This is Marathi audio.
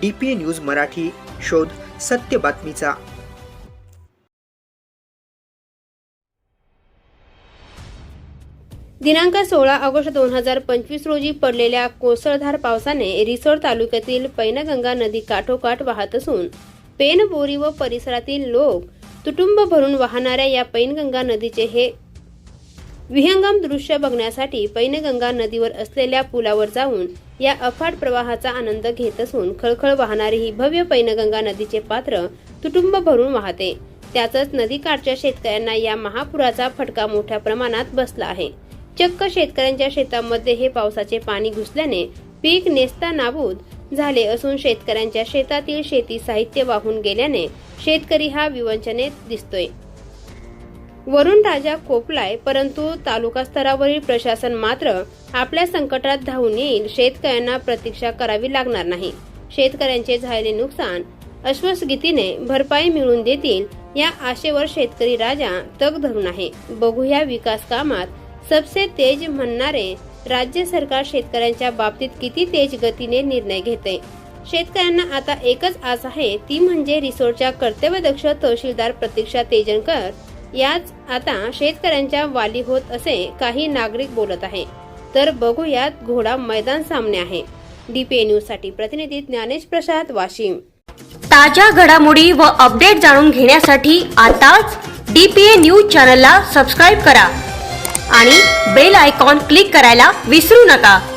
डी पी न्यूज मराठी शोध सत्य बातमीचा. दिनांक सोळा ऑगस्ट दोन हजार पंचवीस रोजी पडलेल्या कोसळधार पावसाने रिसोड तालुक्यातील पैनगंगा नदी काठोकाठ वाहत असून पेनबोरी व परिसरातील लोक तुटुंब भरून वाहणाऱ्या या पैनगंगा नदीचे हे विहंगम दृश्य बघण्यासाठी पैनगंगा नदीवर असलेल्या पुलावर जाऊन या अफाट प्रवाहाचा आनंद घेत असून खळखळ वाहणारी ही भव्य पैनगंगा नदीचे पात्र तुटुंब भरून वाहते. त्यातच नदीकाठच्या शेतकऱ्यांना या महापुराचा फटका मोठ्या प्रमाणात बसला आहे. चक्क शेतकऱ्यांच्या शेतामध्ये हे पावसाचे पाणी घुसल्याने पीक नेसता नाबूद झाले असून शेतकऱ्यांच्या शेतातील शेती साहित्य वाहून गेल्याने शेतकरी हा विवंचनेत दिसतोय. वरुण राजा खोपलाय परंतु तालुका स्तरावरील प्रशासन मात्र आपल्या संकटात धावून येईल शेतकऱ्यांना प्रतीक्षा करावी लागणार नाही. शेतकऱ्यांचे झालेले नुकसान अश्वसगीतीने भरपाई मिळवून देतील या आशेवर शेतकरी राजा तग धरून आहे. बघूया विकास कामात सबसे तेज म्हणणारे राज्य सरकार शेतकऱ्यांच्या बाबतीत किती तेज गतीने निर्णय घेते. शेतकऱ्यांना आता एकच आस आहे ती म्हणजे रिसोर्टच्या कर्तव्यदक्ष तहसीलदार प्रतीक्षा तेजनकर याच आता शेतकऱ्यांच्या वाली होत असे काही नागरिक बोलत आहे. तर बघूयात घोडा मैदान सामने आहे. डीपीए न्यूजसाठी प्रतिनिधी ज्ञानेश प्रसाद वाशिम. ताज्या घडामोडी व अपडेट जाणून घेण्यासाठी आताच डीपीए न्यूज चॅनलला सबस्क्राईब करा. आणि बेल आयकॉन क्लिक करायला विसरू नका.